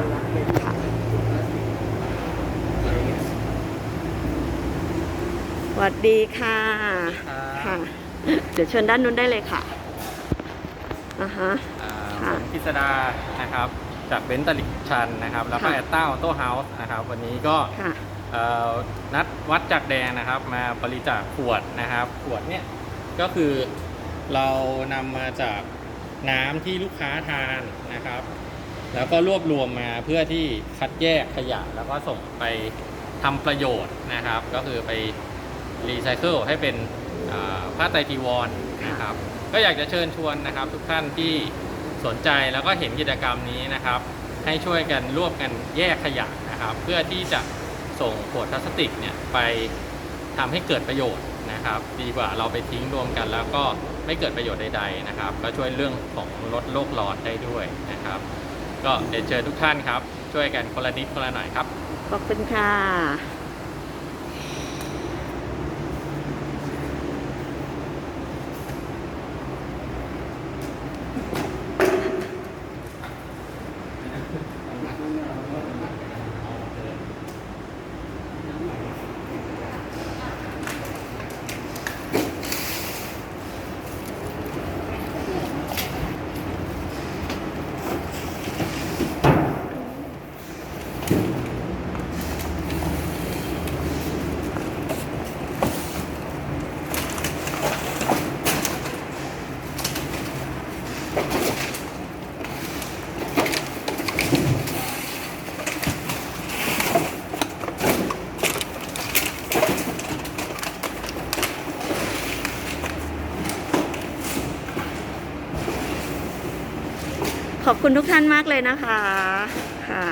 สวัสดีค่ะ ค่ะ เดี๋ยวเชิญด้านนู้นได้เลยค่ะอ่าฮะอ่าค่ะผมกิษดานะครับ จากเบนซ์ตลิกชันนะครับ แล้วก็ค่ะ แอตต้าออโต้เฮาส์นะครับ วันนี้ก็ค่ะ เอ่อนัดวัดจากแดงนะครับ มาบริจาคขวดนะครับ ขวดเนี่ยก็คือเรานำมาจากน้ำที่ลูกค้าทานนะครับ แล้วก็รวบรวมมาเพื่อที่คัดแยกขยะแล้วก็ส่งไปทำประโยชน์นะครับ ก็คือไปรีไซเคิลให้เป็นผ้าไตรจีวรนนะครับ ก็อยากจะเชิญชวนนะครับ ทุกท่านที่สนใจแล้วก็เห็นกิจกรรมนี้นะครับ ให้ช่วยกันร่วมกันแยกขยะนะครับ เพื่อที่จะส่งขวดพลาสติกเนี่ยไปทำให้เกิดประโยชน์นะครับ ดีกว่าเราไปทิ้งรวมกัน แล้วก็ไม่เกิดประโยชน์ใด ๆนะครับ ก็ช่วยเรื่องของลดโลกร้อนได้ด้วยนะครับ ก็เดี๋ยวเจอทุกท่านครับ ช่วยกันคนละนิดคนละหน่อยครับ ขอบคุณค่ะ ขอบคุณทุกท่านมากเลยนะคะ ค่ะ